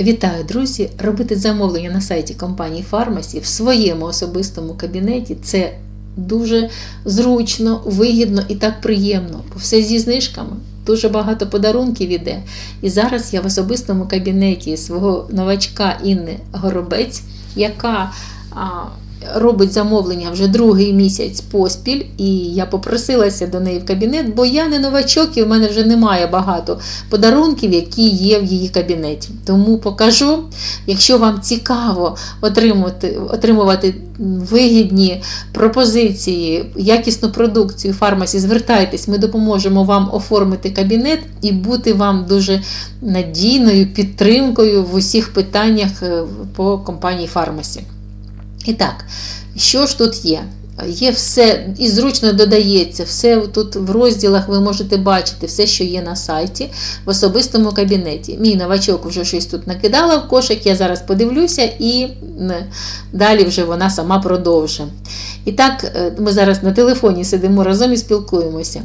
Вітаю, друзі! Робити замовлення на сайті компанії Фармасі в своєму особистому кабінеті це дуже зручно, вигідно і так приємно. Бо все зі знижками. Дуже багато подарунків іде. І зараз я в особистому кабінеті свого новачка Інни Горобець, яка робить замовлення вже другий місяць поспіль, і я попросилася до неї в кабінет, бо я не новачок, і в мене вже немає багато подарунків, які є в її кабінеті. Тому покажу, якщо вам цікаво отримувати, отримувати вигідні пропозиції, якісну продукцію фармасі, звертайтесь, ми допоможемо вам оформити кабінет і бути вам дуже надійною підтримкою в усіх питаннях е, по компанії Фармасі. І так, що ж тут є? Є все і зручно додається, все тут в розділах ви можете бачити, все, що є на сайті, в особистому кабінеті. Мій новачок вже щось тут накидала в кошик, я зараз подивлюся і далі вже вона сама продовжить. І так, е, ми зараз на телефоні сидимо разом і спілкуємося.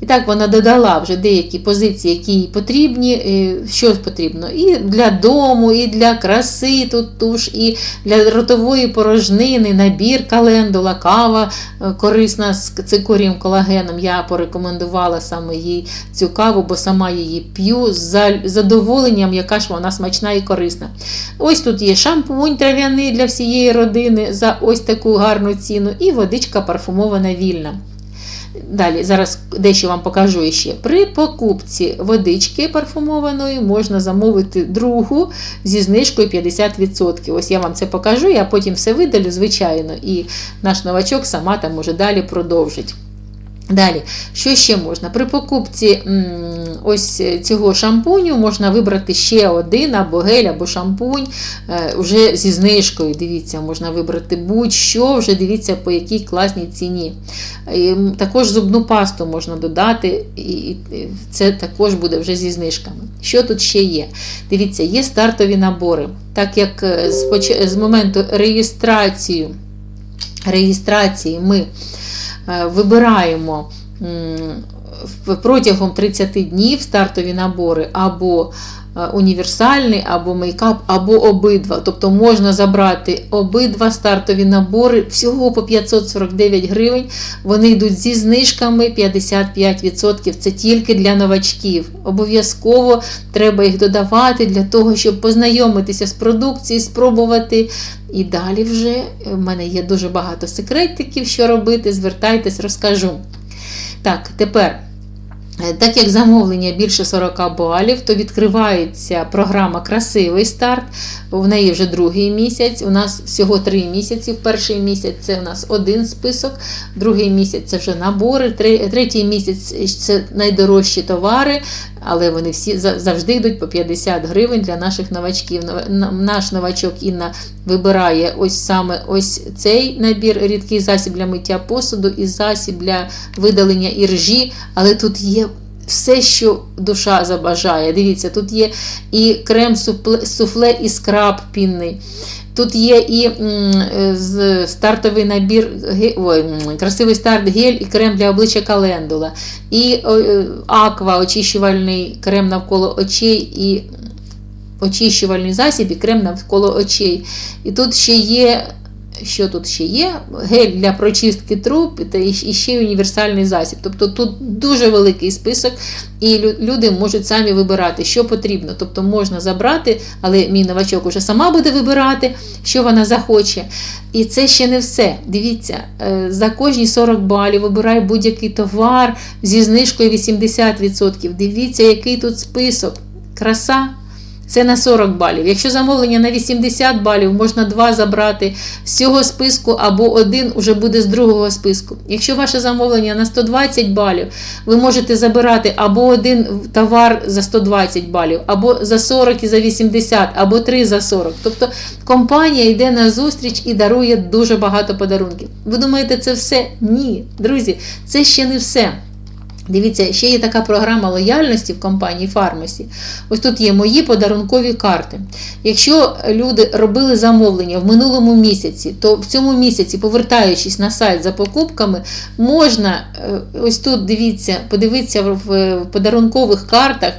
І так, вона додала вже деякі позиції, які їй потрібні. Що потрібно? І для дому, і для краси тут туш, і для ротової порожнини, набір календула, кава е, корисна з цикорієм колагеном. Я порекомендувала саме їй цю каву, бо сама її п'ю з задоволенням, яка ж вона смачна і корисна. Ось тут є шампунь трав'яний для всієї родини за ось таку гарну ціну, і водичка парфумована вільна. Далі, зараз дещо вам покажу ще. При покупці водички парфумованої можна замовити другу зі знижкою 50%. Ось я вам це покажу, я потім все видалю, звичайно, і наш новачок сама там може далі продовжить. Далі, що ще можна? При покупці ось цього шампуню можна вибрати ще один або гель, або шампунь е, вже зі знижкою. Дивіться, можна вибрати будь-що, вже дивіться, по якій класній ціні. Також зубну пасту можна додати, і це також буде вже зі знижками. Що тут ще є? Дивіться, є стартові набори. Так як е, з моменту реєстрації, реєстрації ми. Е, вибираємо протягом 30 днів стартові набори або універсальний, або мейкап, або обидва. Тобто можна забрати обидва стартові набори всього по 549 гривень. Вони йдуть зі знижками 55%. Це тільки для новачків. Обов'язково треба їх додавати для того, щоб познайомитися з продукцією, спробувати. І далі вже е, в мене є дуже багато секретиків, що робити. Звертайтесь, розкажу. Так, тепер. Е, так як замовлення більше 40 балів, то відкривається програма Красивий старт. В неї вже другий місяць. У нас всього три місяці. Перший місяць це у нас один список, другий місяць це вже набори, третій місяць це найдорожчі товари, але вони всі завжди йдуть по 50 гривень для наших новачків. Наш новачок Інна вибирає ось саме ось цей набір, рідкий засіб для миття посуду і засіб для видалення іржі, але тут є все, що душа забажає. Дивіться, тут є і крем суфле, і скраб пінний. Тут є і е, стартовий набір, ой, красивий старт гель і крем для обличчя календула. І е, аква, очищувальний крем навколо очей і очищувальний засіб і крем навколо очей. І тут ще є що тут ще є? Гель для прочистки труб і ще універсальний засіб. Тобто тут дуже великий список, і люди можуть самі вибирати, що потрібно. Тобто можна забрати, але мій новачок уже сама буде вибирати, що вона захоче. І це ще не все. Дивіться, е, за кожні 40 балів вибирай будь-який товар зі знижкою 80%. Дивіться, який тут список. Краса. Це на 40 балів. Якщо замовлення на 80 балів, можна два забрати з цього списку, або один вже буде з другого списку. Якщо ваше замовлення на 120 балів, ви можете забирати або один товар за 120 балів, або за 40 і за 80, або 3 за 40. Тобто компанія йде на зустріч і дарує дуже багато подарунків. Ви думаєте, це все? Ні, друзі, це ще не все. Дивіться, ще є така програма лояльності в компанії Фармасі. Ось тут є мої подарункові карти. Якщо люди робили замовлення в минулому місяці, то в цьому місяці, повертаючись на сайт за покупками, можна е, ось тут дивіться, подивитися в подарункових картах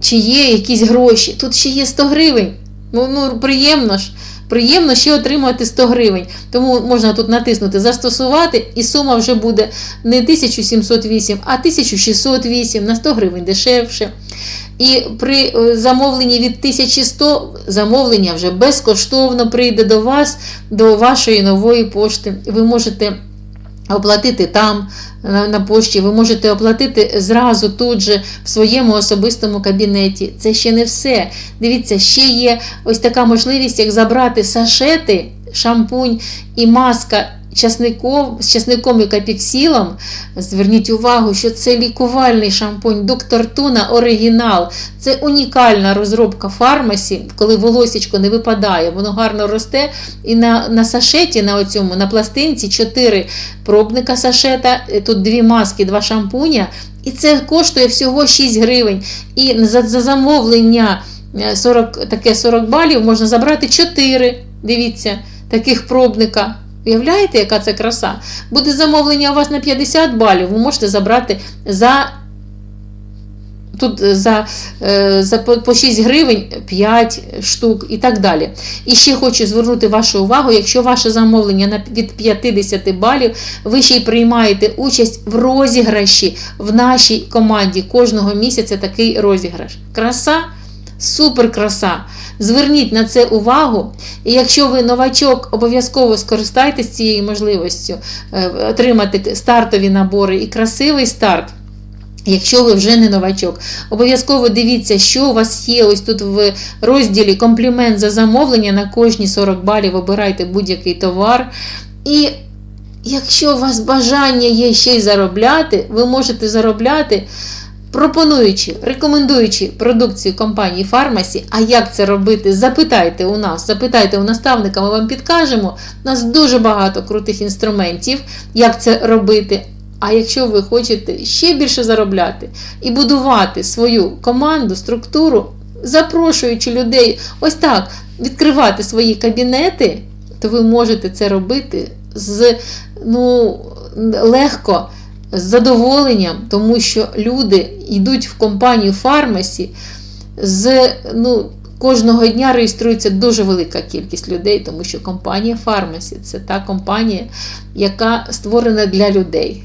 чи є якісь гроші. Тут ще є 100 гривень. Ну, ну приємно ж. Приємно ще отримати 100 гривень. Тому можна тут натиснути Застосувати, і сума вже буде не 1708, а 1608 на 100 гривень дешевше. І при е, замовленні від 1100 замовлення вже безкоштовно прийде до вас, до вашої нової пошти. Ви можете оплатити там на, пошті, ви можете оплатити зразу тут же в своєму особистому кабінеті. Це ще не все. Дивіться, ще є ось така можливість, як забрати сашети, шампунь і маска часником, з часником і капіксілом. Зверніть увагу, що це лікувальний шампунь Доктор Туна оригінал. Це унікальна розробка фармасі, коли волосічко не випадає, воно гарно росте. І на на сашеті, на оцьому, на пластинці 4 пробника сашета, тут дві маски, два шампуня. І це коштує всього 6 гривень. І за, за замовлення 40, таке 40 балів можна забрати 4. Дивіться, таких пробника. Уявляєте, яка це краса? Буде замовлення у вас на 50 балів, ви можете забрати за тут за, за по 6 гривень 5 штук і так далі. І ще хочу звернути вашу увагу, якщо ваше замовлення від 50 балів, ви ще й приймаєте участь в розіграші в нашій команді. Кожного місяця такий розіграш. Краса, супер краса. Зверніть на це увагу, і якщо ви новачок, обов'язково скористайтесь цією можливістю отримати стартові набори і красивий старт. Якщо ви вже не новачок, обов'язково дивіться, що у вас є ось тут в розділі комплімент за замовлення на кожні 40 балів обирайте будь-який товар. І якщо у вас бажання є ще й заробляти, ви можете заробляти пропонуючи, рекомендуючи продукцію компанії Фармасі, а як це робити, запитайте у нас, запитайте у наставника, ми вам підкажемо. У нас дуже багато крутих інструментів, як це робити. А якщо ви хочете ще більше заробляти і будувати свою команду, структуру, запрошуючи людей ось так відкривати свої кабінети, то ви можете це робити з ну, легко з задоволенням, тому що люди йдуть в компанію фармасі, з ну, кожного дня реєструється дуже велика кількість людей, тому що компанія Фармасі це та компанія, яка створена для людей.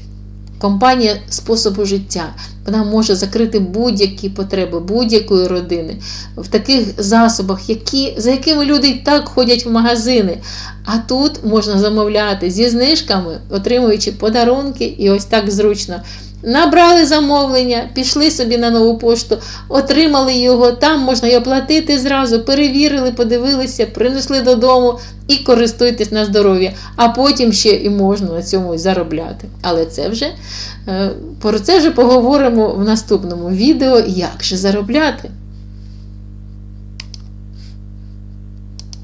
Компанія способу життя. Вона може закрити будь-які потреби будь-якої родини в таких засобах, які, за якими люди і так ходять в магазини. А тут можна замовляти зі знижками, отримуючи подарунки, і ось так зручно. Набрали замовлення, пішли собі на нову пошту, отримали його, там можна й оплатити зразу, перевірили, подивилися, принесли додому і користуйтесь на здоров'я. А потім ще і можна на цьому заробляти. Але це вже про це вже поговоримо в наступному відео, як же заробляти.